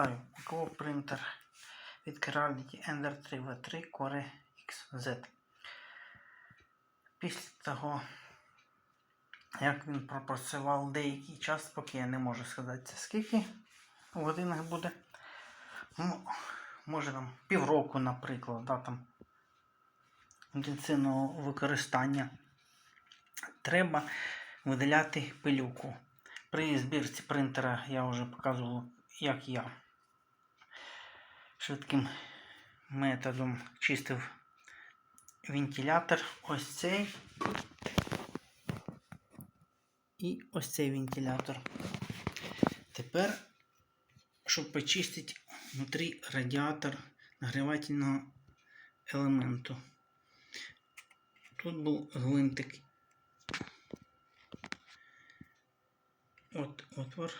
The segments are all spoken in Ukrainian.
Вітаю! ПКО принтер від Kerality Ender 3 V3 Core XZ. Після того, як він пропрацював деякий час, поки я не можу сказати, скільки в годинах буде. Може там півроку, наприклад, да, там інтенсивного використання. Треба видаляти пилюку. При збірці принтера я вже показував, як я швидким методом чистив вентилятор. Ось цей і ось цей вентилятор. Тепер, щоб почистити внутрі радіатор нагрівательного елементу. Тут був гвинтик От отвор.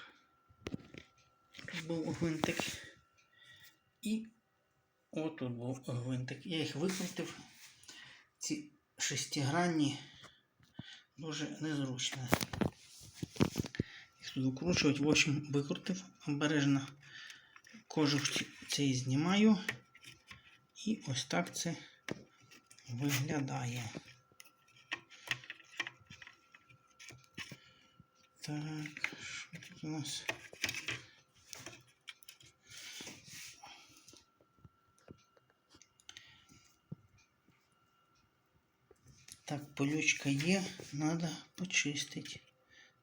Тут був гвинтик. І отут був гвинтик. Я їх викрутив. Ці шестигранні дуже незручно. Їх тут викручувати. В общем, викрутив обережно. Кожух цей знімаю. І ось так це виглядає. Так, що тут у нас? Так, пилючка є, треба почистити.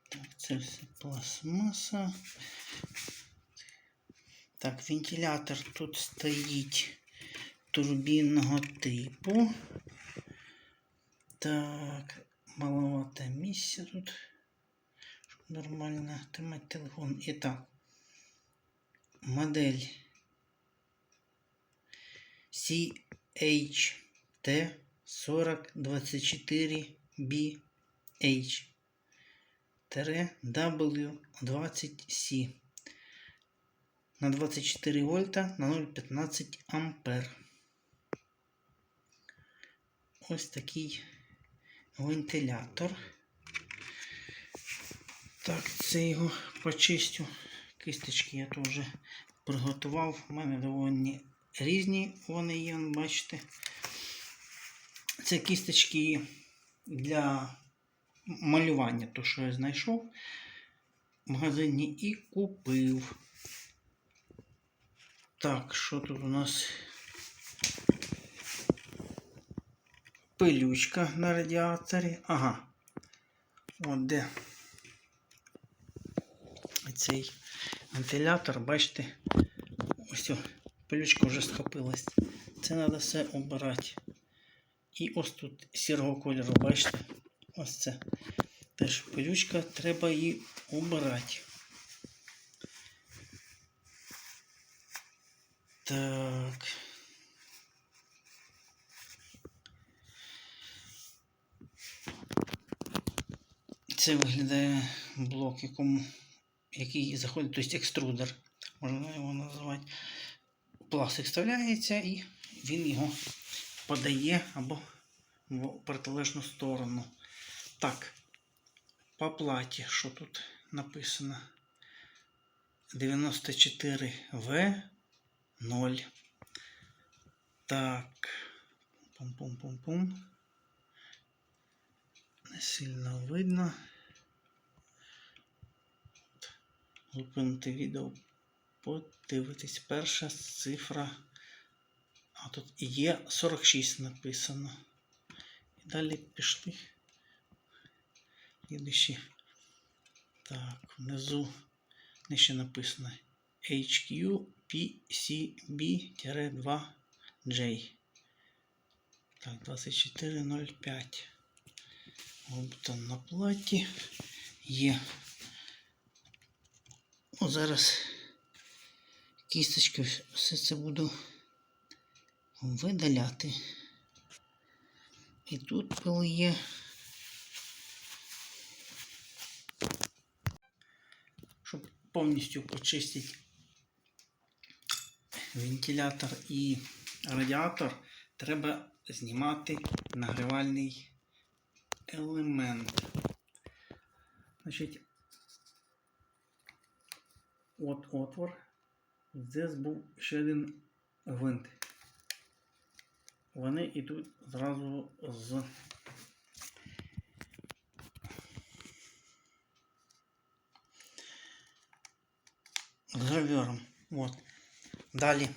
Так, це все пластмаса. Так, вентилятор тут стоїть турбінного типу. Так, маловато місця тут нормально тримати телефон. І так, модель CHT 4024BH W20C на 24 вольта на 0,15 ампер. Ось такий вентилятор. Так, це його почистю. Кисточки я теж приготував. У мене доволі різні вони є, бачите. Це кісточки для малювання, то, що я знайшов в магазині і купив. Так, що тут у нас? Пилючка на радіаторі. Ага. От де цей вентилятор, бачите, ось пилючка вже скопилась. Це треба все обирати. І ось тут сірого кольору, бачите? Ось це. Теж пилючка, треба її обирати. Так. Це виглядає блок, якому який заходить, тобто екструдер, можна його називати. Пластик вставляється і він його подає або в протилежну сторону. Так, по платі, що тут написано? 94В 0. Так. Пум-пум-пум-пум. Не сильно видно. зупинити відео, подивитись. Перша цифра. А тут є 46 написано. І далі пішли. Слідуючі. Так, внизу нижче написано HQPCB-2J. Так, 2405. Бутон на платі є. О, зараз кісточкою все це буду видаляти. І тут пил є. Щоб повністю почистити вентилятор і радіатор, треба знімати нагрівальний елемент. Значить, от отвор Здесь був ще один гвинт. Вони йдуть зразу з гравюром. От. Далі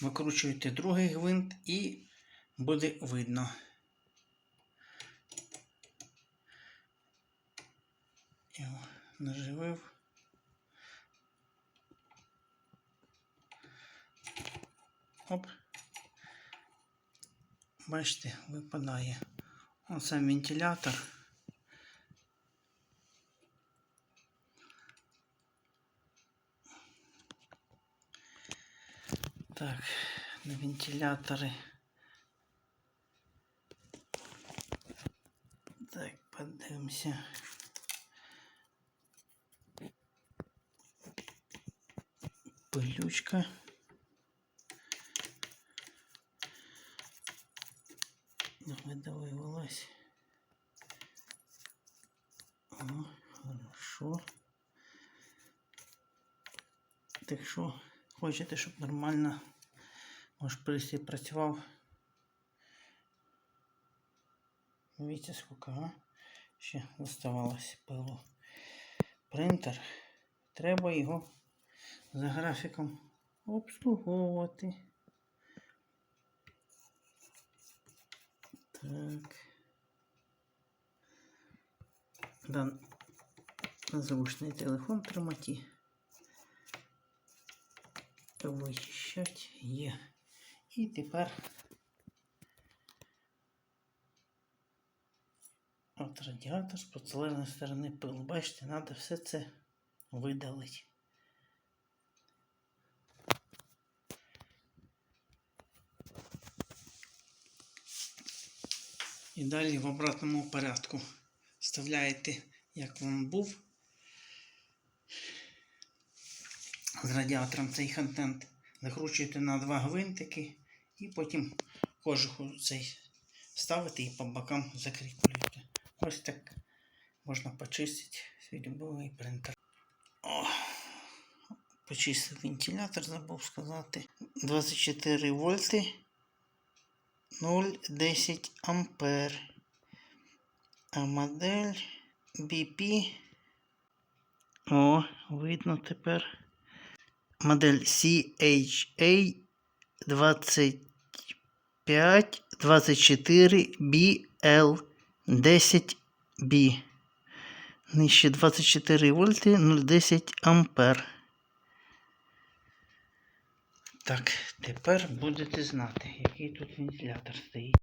викручуєте другий гвинт і буде видно. Його наживив. Оп. Бачите, випадає. Оце вентилятор. Так, на вентилятори. Так, подивимося. Пилючка. Видавилась. О, хорошо. Так що, хочете, щоб нормально ваш пристрій працював? Видите, сколько, а? Ще оставалось пилу. Принтер. Треба його за графіком обслуговувати. Так. Да, зручний телефон тримати. Вичищать є. І тепер от радіатор з процелерної сторони пил. Бачите, треба все це видалити. І далі в обратному порядку вставляєте, як він був. З радіатором цей контент закручуєте на два гвинтики і потім кожуху цей ставите і по бокам закріплюєте. Ось так можна почистити свій любовий принтер. О, почистив вентилятор, забув сказати. 24 вольти. 0,10 ампер. А модель BP. О, видно тепер. Модель CHA 25 24 BL 10B. Нижче 24 вольти 0,10 ампер. Так, тепер будете знати, який тут вентилятор стоїть.